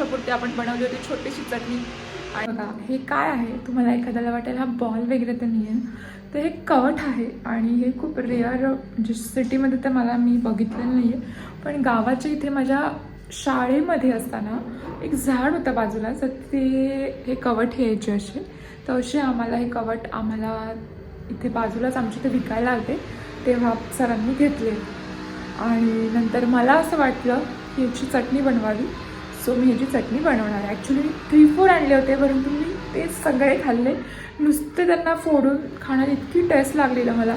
वर्षापुरती आपण बनवली होती छोटीशी चटणी. आणि बघा हे काय आहे? तुम्हाला एखाद्याला वाटेल हा बॉल वगैरे तर नाही आहे तर हे कवट आहे आणि हे खूप रेअर म्हणजे सिटीमध्ये तर मला मी बघितलेलं नाही आहे पण गावाच्या इथे माझ्या शाळेमध्ये असताना एक झाड होतं बाजूला तर ते हे कवट हे यायचे असे. तर असे आम्हाला हे कवट आम्हाला इथे बाजूलाच आमच्या इथे विकायला आले तेव्हा सरांनी घेतले. आणि नंतर मला असं वाटलं की याची चटणी बनवावी. सो मी ह्याची चटणी बनवणार आहे. ॲक्च्युली मी थ्री फोर आणले होते परंतु मी ते सगळे खाल्ले. नुसते त्यांना फोडून खाण्यात इतकी टेस्ट लागलेलं मला.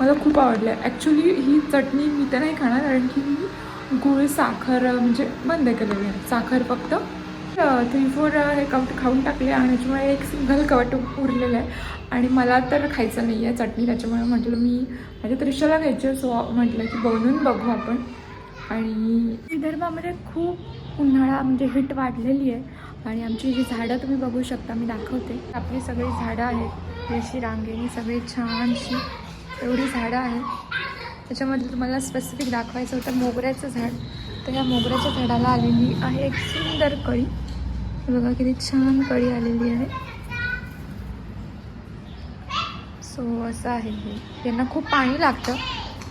मला खूप आवडलं. ॲक्च्युली ही चटणी मी तर नाही खाणार कारण की मी गुळ साखर म्हणजे बंद केलेली आहे. साखर फक्त. थ्री फोर हे कवट खाऊन टाकले आणि त्याच्यामुळे एक सिंगल कवट उरलेलं आहे. आणि मला तर खायचं नाही आहे चटणी त्याच्यामुळे म्हटलं मी माझ्या त्रिशाला घ्यायची सो म्हटलं की बनवून बघू आपण. आणि विदर्भामध्ये खूप उन्हाळा म्हणजे हिट वाढलेली आहे आणि आमची जी झाडं तुम्ही बघू शकता मी दाखवते. आपली सगळी झाडं आहेत ही अशी रांगेनी सगळी छानशी एवढी झाडं आहेत. त्याच्यामध्ये तुम्हाला स्पेसिफिक दाखवायचं होतं मोगऱ्याचं झाड. तर या मोगऱ्याच्या झाडाला आलेली आहे एक सुंदर कळी. बघा किती छान कळी आलेली आहे. सो असं आहे हे. यांना खूप पाणी लागतं.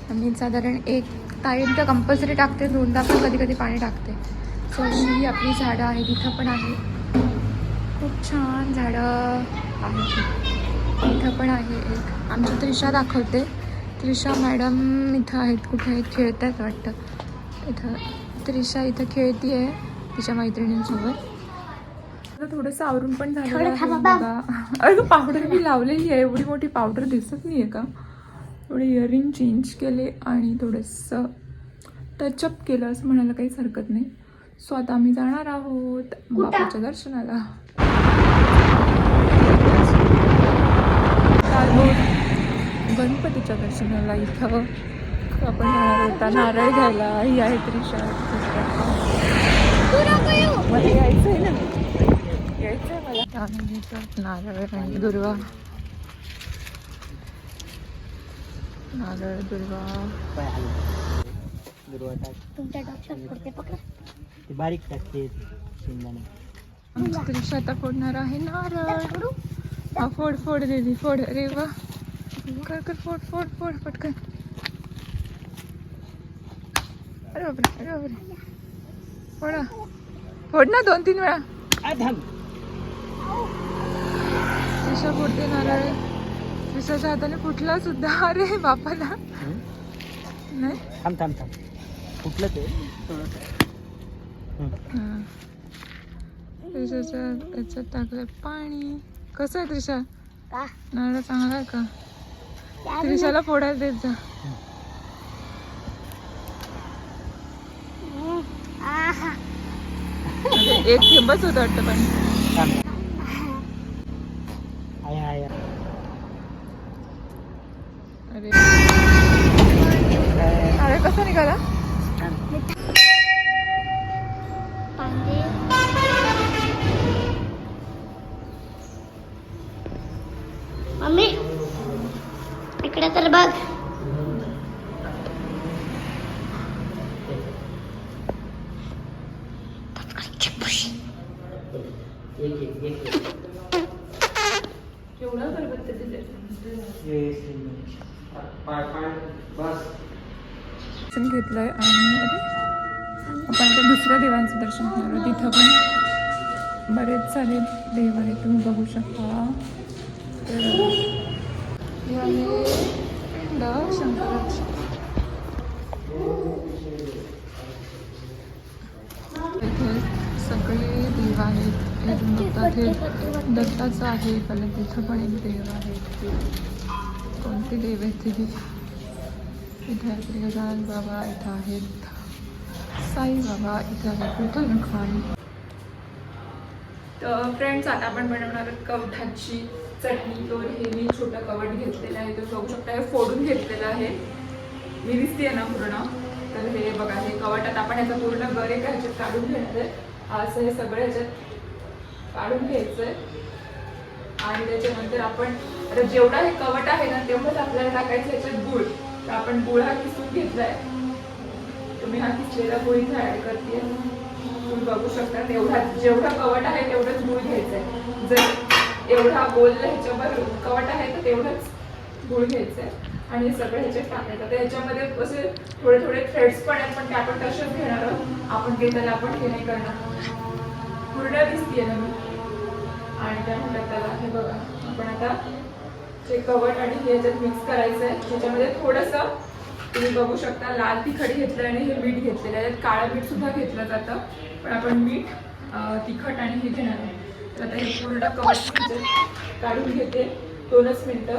आम्ही साधारण एक टाईम तर कंपल्सरी टाकते दोनदा पण कधी कधी पाणी टाकते. सो ही आपली झाडं आहेत इथं पण आहे खूप छान झाडं आहेत. इथं पण आहे एक. आमची त्रिशा दाखवते. त्रिशा मॅडम इथं आहेत कुठे आहेत खेळत आहेत वाटतं. इथं त्रिशा इथं खेळती आहे तिच्या मैत्रिणींसोबत. थोडंसं आवरून पण झालं. बघा. अरे पावडर मी लावलेली आहे. एवढी मोठी पावडर दिसत नाही आहे का? थोडे इयरिंग चेंज केले आणि थोडंसं टचअप केलं असं म्हणायला काहीच हरकत नाही. सो आता आम्ही जाणार आहोत बाबाच्या दर्शनाला. गणपतीच्या दर्शनाला इथं. आपण जाणार होता नारळ घ्यायला. ही आहे त्रिशा. मला यायचं आहे ना. यायचं आहे मला. त्यानंतर नारळ आणि दुर्वा. नारळ दुर्वा. दुर्वा तुमच्या डॉक्टर पकडा. ते बारीक टाकते शेंगदाणे. आमची त्रिशा आता फोडणार आहे नारळ. हा फोड फोड देवी फोड अरे वा कर कर फोड फोड फोड पटकन. अरे बापरे अरे बापरे. फोडा. फोड ना दोन तीन वेळा. त्रिशा फोडते नारळ. त्रिशाच्या हाताने फुटला सुद्धा. अरे बापाला? नाही? थांब थांब थांब. कुठलं ते. हं. हा. त्रिशाच्या याच्यात टाकलं पाणी. कसं आहे त्रिशा? का? नारळ चांगला आहे का? त्रिशाला फोडायला देत जा. एक थेंबच होतं वाटतं पण. अरे. अरे कसा निघाला पांडे मम्मी इकडे तर बघ बस दर्शन घेतलंय आणि आपण आता दुसऱ्या देवांचं दर्शन घेणार तिथं पण बरेच सारे देव आहेत तुम्ही बघू शकता. तर हे शंकराची. इथे सगळे देव आहेत हे दत्ताचं आहे कारण तिथं पण एक देव आहे. कोणते देव आहेत तिथे इथे आहेत गजानन बाबा इथं आहेत साई बाबा इथं आहेत विठ्ठल खान. तर फ्रेंड्स आता आपण बनवणार आहोत कवठाची चटणी. तर हे मी छोटा कवट घेतलेलं आहे. तो बघू शकता हे फोडून घेतलेलं आहे. मी दिसते ना पूर्ण. तर हे बघा हे कवट आता आपण ह्याचा पूर्ण गरे ह्याच्यात काढून घ्यायचंय असं हे सगळं ह्याच्यात काढून घ्यायचंय. आणि त्याच्यानंतर आपण आता जेवढा हे कवट आहे ना तेवढंच आपल्याला टाकायचं ह्याच्यात गुळ. तर आपण गुळ हा किसून घेतलाय. तुम्ही हा किसलेला गुळ इथे ऍड करते तुम्ही बघू शकता तेवढा जेवढा कवट आहे तेवढंच गुळ घ्यायचंय. आहे जर एवढा गोल ह्याच्यावर कवट आहे तर तेवढंच गुळ घ्यायचं आहे आणि सगळं ह्याच्यात टाकायचं. तर ह्याच्यामध्ये असे थोडे थोडे थ्रेड्स पण आहेत पण ते आपण तसेच घेणार आहोत. आपण ते त्याला आपण हे नाही करणार. पूर्ण दिसतीये ना मी? आणि काय म्हणतात त्याला हे बघा आपण आता जे कवट आणि हे याच्यात मिक्स करायचं आहे त्याच्यामध्ये थोडंसं तुम्ही बघू शकता लाल तिखट घेतलं आणि हे मीठ घेतलेलं आहे. काळं मीठ सुद्धा घेतलं जातं पण आपण मीठ तिखट आणि हे घेणार आहे तर आता हे पूर्ण कवट म्हणजे काढून घेते. दोनच मिनटं.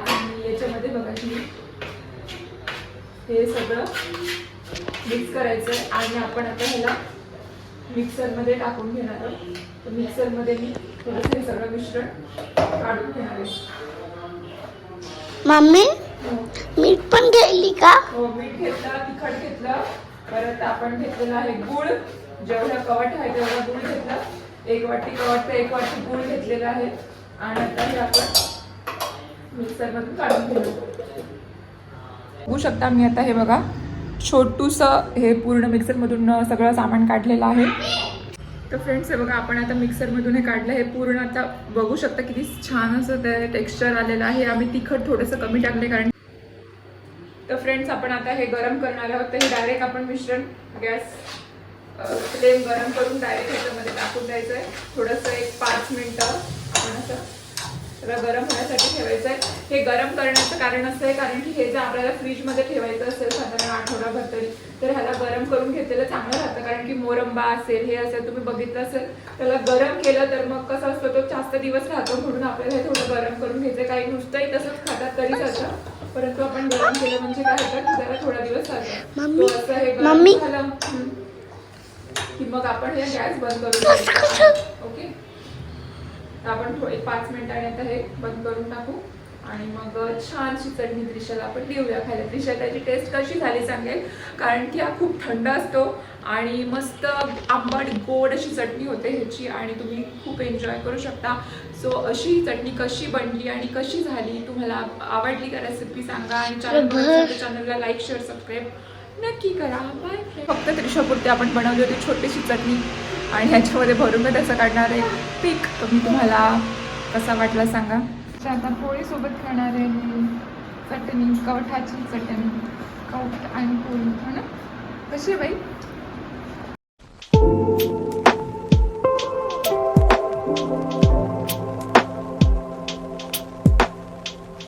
आणि याच्यामध्ये बघा की हे सगळं मिक्स करायचं आहे आणि आपण आता ह्याला मिक्सरमध्ये टाकून घेणार आहोत. तर मिक्सरमध्ये मी थोडंसं हे सगळं मिश्रण काढून घेणार आहे. मम्मी हो. मीठ पण घ्यायली का? हो मीठ घेतलं तिखट घेतलं. परत आपण घेतलेलं आहे गुळ. जेवढं कवट आहे तेवढा गुळ घेतला. एक वाटी कवट तर एक वाटी गुळ घेतलेला आहे. आणि आता हे आपण मिक्सरमधून काढून घेऊ. बघू शकता मी आता हे बघा. छोटूसं हे पूर्ण मिक्सरमधून सगळं सामान काढलेलं आहे. तर फ्रेंड्स हे बघा आपण आता मिक्सरमधून हे काढलं. हे पूर्ण आता बघू शकता किती छान असं ते टेक्स्चर आलेलं आहे. आम्ही तिखट थोडंसं कमी टाकले कारण तर फ्रेंड्स आपण आता हे गरम करणार आहोत. तर हे डायरेक्ट आपण मिश्रण गॅस फ्लेम गरम करून डायरेक्ट ह्याच्यामध्ये टाकून द्यायचं आहे थोडंसं एक पाच मिनटं आपण असं त्याला गरम होण्यासाठी ठेवायचं आहे हे गरम करण्याचं कारण असं आहे कारण की हे जर आपल्याला फ्रीजमध्ये ठेवायचं असेल साधारण आठवडाभर तरी तर ह्याला गरम करून घेतलेलं चांगलं राहतं. कारण की मोरंबा असेल हे असेल तुम्ही बघितलं असेल त्याला गरम केलं तर मग कसं असतं तो जास्त दिवस राहतो म्हणून आपल्याला हे थोडं गरम करून घ्यायचं काही नुसतंही तसंच खातात तरी चालतं परंतु आपण गरम केलं म्हणजे काय होतं की जरा थोडा दिवस राहतो असं हे गरम. झालं. की मग आपण हे गॅस बंद करून ओके? तर आपण थोडे पाच मिनिटांनी आता हे बंद करून टाकू. आणि मग छानशी चटणी त्रिशाला आपण देऊया खायला. त्रिशा त्याची टेस्ट कशी झाली सांगेल. कारण की हा खूप थंड असतो आणि मस्त आंबट गोड अशी चटणी होते ह्याची आणि तुम्ही खूप एन्जॉय करू शकता. सो अशी ही चटणी कशी बनली आणि कशी झाली तुम्हाला आवडली का रेसिपी सांगा. आणि चॅनल चॅनलला लाईक शेअर सबस्क्राईब नक्की करा. बाय फक्त त्रिशापुरती आपण बनवली होती छोटीशी चटणी. आणि ह्याच्यामध्ये भरून मी त्याचं काढणार आहे पीक तुम्ही तुम्हाला कसा वाटला सांगा. आता पोळीसोबत खाणार आहे मी चटणी कवठाची चटणी कवठ आणि पोळी हो ना? कशी बाई?